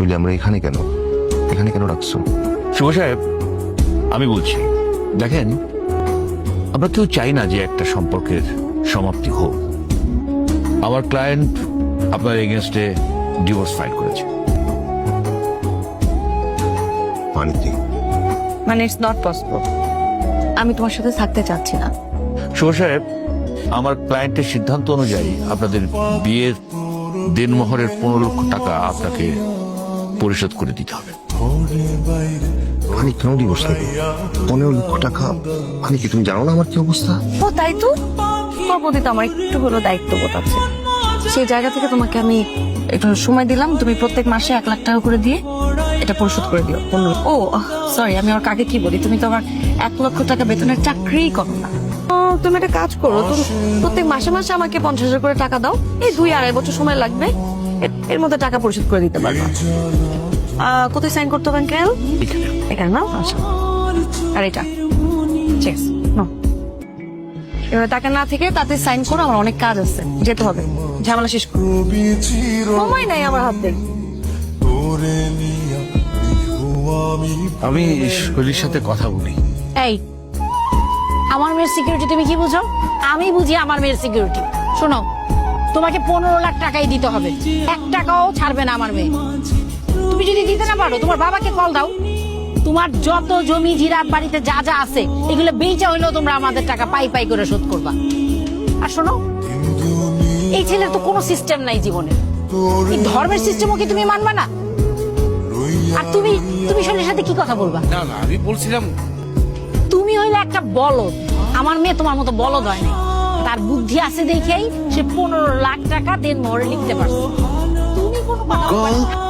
শৈলী আমরা এখানে কেন? এখানে কেন রাখছো? শুভ সাহেব আমি বলছি দেখেন আমরা কেউ চাই না যে একটা সম্পর্কের সমাপ্তি হোক। আমার ক্লায়েন্ট আপনার এগেনস্টে ডিভোর্স ফাইল করেছে। মানিতি মানে ইটস নট পসিবল আমি তোমার সাথে থাকতে চাচ্ছি না। শুভ সাহেব আমার ক্লায়েন্টের সিদ্ধান্ত অনুযায়ী আপনাদের বিয়ের দিনমোহরের পনেরো লক্ষ টাকা আপনাকে পরিশোধ করে দিতে হবে। মানে কেন ডিভোর্স নেবে পনেরো লক্ষ টাকা মানে কি তুমি জানো না আমার কি অবস্থা? ও তাই তো? তোর প্রতি তো আমার একটু হলো দায়িত্ববোধ আছে। সেই জায়গা থেকে তোমাকে আমি একটু সময় দিলাম। তুমি প্রত্যেক মাসে এক লাখ টাকা করে দিয়ে এটা পরিশোধ করে দিও। পনেরো ও সরি আমি আমার কাকে কি বলি? তুমি তো আমার এক লক্ষ টাকা বেতনের চাকরিই করো না। ও, তুমি একটা কাজ করো। তুমি প্রত্যেক মাসে মাসে আমাকে পঞ্চাশ হাজার করে টাকা দাও। এই দুই আড়াই বছর সময় লাগবে। এর- মধ্যে টাকা পরিশোধ করে দিতে পারব। আহ, কোথায় সাইন করতে হবে আঙ্কেল? এখানে এখানে না? আচ্ছা। আর এটা? ঠিক আছে এবার টাকা না থেকে তাতে সাইন করো আমার অনেক কাজ আছে। যেতে হবে। ঝামেলা শেষ করো। সময় নাই আমার হাতে আমি শৈলীর সাথে কথা বলি। এই আমার মেয়ের সিকিউরিটি তুমি কি বুঝো? আমি বুঝি আমার মেয়ের সিকিউরিটি শোনো তোমাকে পনেরো লাখ টাকাই দিতে হবে। এক টাকাও ছাড়বে না আমার মেয়ে। তুমি যদি দিতে না পারো তোমার বাবাকে কল দাও। তোমার যত জমি জিরাত বাড়িতে যা যা আছে এগুলো বেচা হইলেও তোমরা আমাদের টাকা পাই পাই করে শোধ করবা। আর শোনো এই ছেলের তো কোনো সিস্টেম নাই জীবনে। এই ধর্মের সিস্টেমও কি তুমি মানবা না? আর তুমি তুমি শোনের সাথে কি কথা বলবা? না না আমি বলছিলাম তুমি হইলে একটা বলদ। আমার মেয়ে তোমার মতো বলদ হয় নাই। তার বুদ্ধি আছে দেখেই সে পনেরো লাখ টাকা দেন মোড়ে লিখতে পারছে তুমি কোনো।